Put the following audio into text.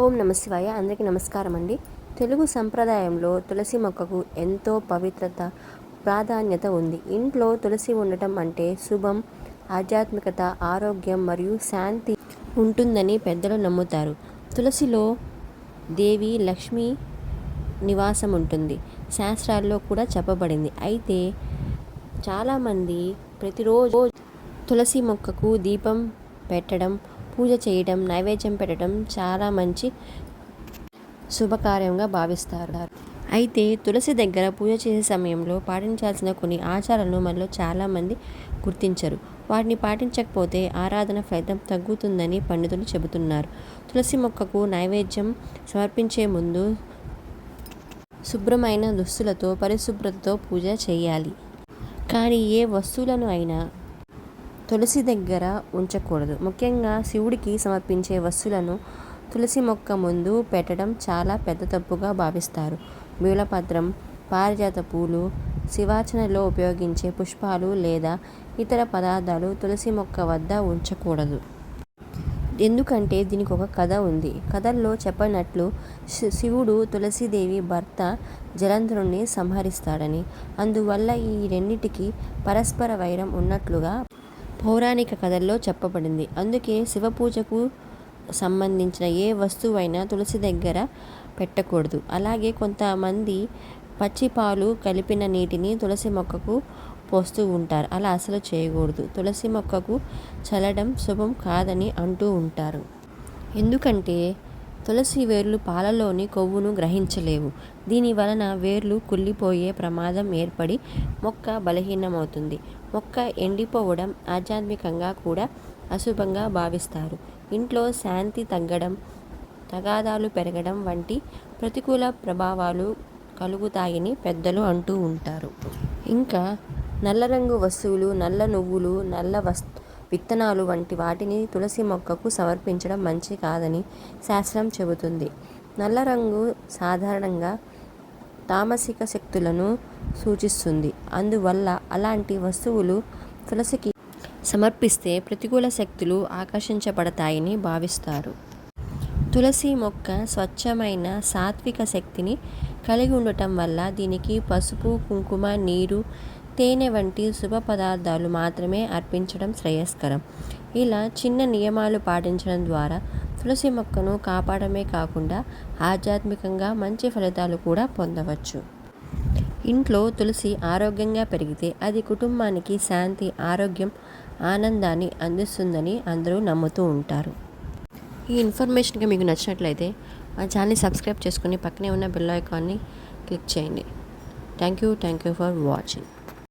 ఓం నమశివాయ అందరికీ నమస్కారం అండి. తెలుగు సంప్రదాయంలో తులసి మొక్కకు ఎంతో పవిత్రత ప్రాధాన్యత ఉంది. ఇంట్లో తులసి ఉండటం అంటే శుభం ఆధ్యాత్మికత ఆరోగ్యం మరియు శాంతి ఉంటుందని పెద్దలు నమ్ముతారు. తులసిలో దేవి లక్ష్మి నివాసం ఉంటుంది. శాస్త్రాల్లో కూడా చెప్పబడింది. అయితే చాలామంది ప్రతిరోజు తులసి మొక్కకు దీపం పెట్టడం పూజ చేయడం నైవేద్యం పెట్టడం చాలా మంచి శుభకార్యంగా భావిస్తారు. అయితే తులసి దగ్గర పూజ చేసే సమయంలో పాటించాల్సిన కొన్ని ఆచారాలను మనలో చాలామంది గుర్తించరు. వాటిని పాటించకపోతే ఆరాధన ఫలితం తగ్గుతుందని పండితులు చెబుతున్నారు. తులసి మొక్కకు నైవేద్యం సమర్పించే ముందు శుభ్రమైన దుస్తులతో పరిశుభ్రతతో పూజ చేయాలి. కానీ ఏ వస్తువులను అయినా తులసి దగ్గర ఉంచకూడదు. ముఖ్యంగా శివుడికి సమర్పించే వస్తువులను తులసి మొక్క ముందు పెట్టడం చాలా పెద్ద తప్పుగా భావిస్తారు. మూలపత్రం పారిజాత పూలు శివార్చనలో ఉపయోగించే పుష్పాలు లేదా ఇతర పదార్థాలు తులసి మొక్క వద్ద ఉంచకూడదు. ఎందుకంటే దీనికి ఒక కథ ఉంది. కథల్లో చెప్పినట్లు శివుడు తులసీదేవి భర్త జలంధరుణ్ణి సంహరిస్తాడని. అందువల్ల ఈ రెండింటికి పరస్పర వైరం ఉన్నట్లుగా పౌరాణిక కథల్లో చెప్పబడింది. అందుకే శివ పూజకు సంబంధించిన ఏ వస్తువైనా తులసి దగ్గర పెట్టకూడదు. అలాగే కొంతమంది పచ్చి పాలు కలిపిన నీటిని తులసి మొక్కకు పోస్తూ ఉంటారు. అలా అసలు చేయకూడదు. తులసి మొక్కకు చల్లడం శుభం కాదని అంటూ ఉంటారు. ఎందుకంటే తులసి వేర్లు పాలలోని కొవ్వును గ్రహించలేవు. దీని వలన వేర్లు కుళ్ళిపోయే ప్రమాదం ఏర్పడి మొక్క బలహీనమవుతుంది. మొక్క ఎండిపోవడం ఆధ్యాత్మికంగా కూడా అశుభంగా భావిస్తారు. ఇంట్లో శాంతి తగ్గడం తగాదాలు పెరగడం వంటి ప్రతికూల ప్రభావాలు కలుగుతాయని పెద్దలు అంటూ ఉంటారు. ఇంకా నల్ల రంగు వస్తువులు నల్ల నువ్వులు నల్ల వస్తు విత్తనాలు వంటి వాటిని తులసి మొక్కకు సమర్పించడం మంచి కాదని శాస్త్రం చెబుతుంది. నల్ల రంగు సాధారణంగా తామసిక శక్తులను సూచిస్తుంది. అందువల్ల అలాంటి వస్తువులు తులసికి సమర్పిస్తే ప్రతికూల శక్తులు ఆకర్షించబడతాయని భావిస్తారు. తులసి మొక్క స్వచ్ఛమైన సాత్విక శక్తిని కలిగి ఉండటం వల్ల దీనికి పసుపు కుంకుమ నీరు తేనె వంటి శుభ పదార్థాలు మాత్రమే అర్పించడం శ్రేయస్కరం. ఇలా చిన్న నియమాలు పాటించడం ద్వారా తులసి మొక్కను కాపాడమే కాకుండా ఆధ్యాత్మికంగా మంచి ఫలితాలు కూడా పొందవచ్చు. ఇంట్లో తులసి ఆరోగ్యంగా పెరిగితే అది కుటుంబానికి శాంతి ఆరోగ్యం ఆనందాన్ని అందిస్తుందని అందరూ నమ్ముతూ ఉంటారు. ఈ ఇన్ఫర్మేషన్గా మీకు నచ్చినట్లయితే మా ఛానల్ని సబ్స్క్రైబ్ చేసుకుని పక్కనే ఉన్న బెల్ ఐకాన్ని క్లిక్ చేయండి. Thank you thank you for watching.